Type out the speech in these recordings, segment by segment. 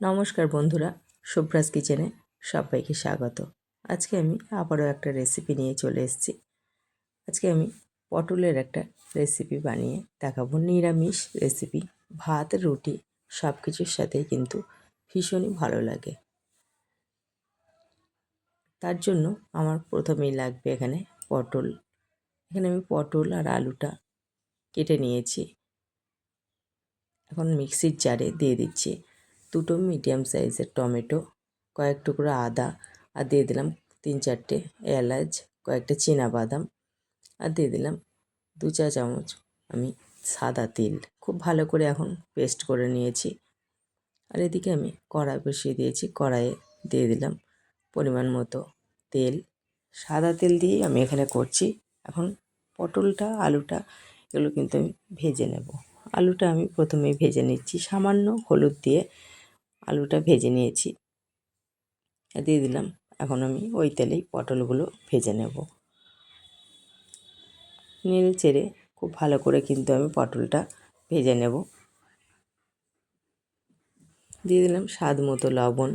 নমস্কার বন্ধুরা শুভ্রাজ কিচেনে সবাইকে স্বাগত। আজকে আমি আবারও একটা রেসিপি নিয়ে চলে এসেছি। আজকে আমি পটলের একটা রেসিপি বানিয়ে দেখাবো। নিরামিষ রেসিপি ভাত, রুটি সব কিছুর সাথেই কিন্তু ভীষণই ভালো লাগে। তার জন্য আমার প্রথমেই লাগবে এখানে পটল। এখানে আমি পটল আর আলুটা কেটে নিয়েছি। এখন মিক্সির জারে দিয়ে দিচ্ছি। দুটো মিডিয়াম সাইজের টমেটো, কয়েক টুকরো আদা, আর দিয়ে দিলাম তিন চারটে এলাচ, কয়েকটা বাদাম আর দিয়ে দিলাম দু চা চামচ আমি সাদা তিল। খুব ভালো করে এখন পেস্ট করে নিয়েছি। আর এদিকে আমি কড়াই বসিয়ে দিয়েছি, কড়াইয়ে দিয়ে দিলাম পরিমাণ মতো তেল। সাদা তেল দিয়েই আমি এখানে করছি। এখন পটলটা, আলুটা এগুলো কিন্তু আমি ভেজে নেব। আলুটা আমি প্রথমেই ভেজে নিচ্ছি। সামান্য হলুদ দিয়ে আলুটা ভেজে নিয়েছি। দিয়ে দিলাম, এখন আমি ওই তেলেই পটলগুলো ভেজে নেব। নেড়ে চেড়ে খুব ভালো করে কিন্তু আমি পটলটা ভেজে নেব। দিয়ে দিলাম স্বাদ মতো লবণ।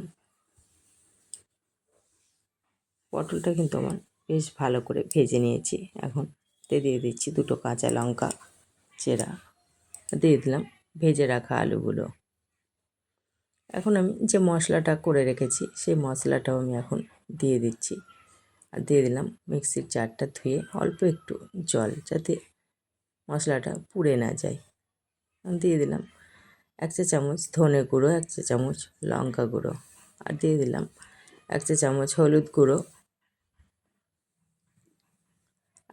পটলটা কিন্তু আমার বেশ ভালো করে ভেজে নিয়েছি। এখন দিয়ে দিচ্ছি দুটো কাঁচা লঙ্কা চেরা। দিয়ে দিলাম ভেজে রাখা আলুগুলো। এখন আমি যে মশলাটা করে রেখেছি, সেই মশলাটাও আমি এখন দিয়ে দিচ্ছি। আর দিয়ে দিলাম মিক্সির জারটা ধুয়ে অল্প একটু জল যাতে মশলাটা পুড়ে না যায়। দিয়ে দিলাম এক চা চামচ ধনে গুঁড়ো, এক চা চামচ লঙ্কা গুঁড়ো। আর দিয়ে দিলাম এক চা চামচ হলুদ গুঁড়ো।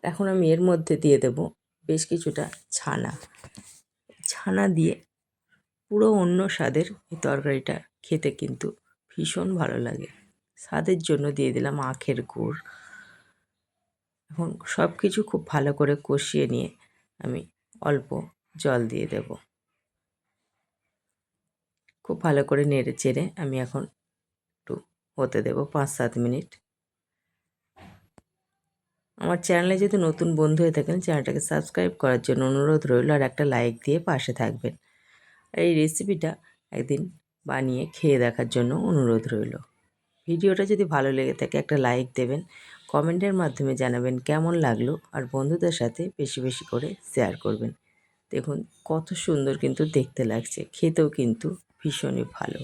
এখন আমি এর মধ্যে দিয়ে দেব বেশ কিছুটা ছানা। ছানা দিয়ে পুরো অন্য স্বাদের এই তরকারিটা খেতে কিন্তু ভীষণ ভালো লাগে। স্বাদের জন্য দিয়ে দিলাম আখের গুড়। এখন সব কিছু খুব ভালো করে কষিয়ে নিয়ে আমি অল্প জল দিয়ে দেব। খুব ভালো করে নেড়ে চেড়ে আমি এখন একটু হতে দেব পাঁচ সাত মিনিট। আমার চ্যানেলে যদি নতুন বন্ধু হয়ে থাকেন, চ্যানেলটাকে সাবস্ক্রাইব করার জন্য অনুরোধ রইল আর একটা লাইক দিয়ে পাশে থাকবেন। এই রেসিপিটা একদিন বানিয়ে খেয়ে দেখার জন্য অনুরোধ রইল। ভিডিওটা যদি ভালো লেগে থাকে একটা লাইক দেবেন কমেন্টের মাধ্যমে জানাবেন কেমন লাগল আর বন্ধুদের সাথে বেশি বেশি করে শেয়ার করবেন। দেখুন কত সুন্দর কিন্তু দেখতে লাগছে, খেতেও কিন্তু ভীষণই ভালো।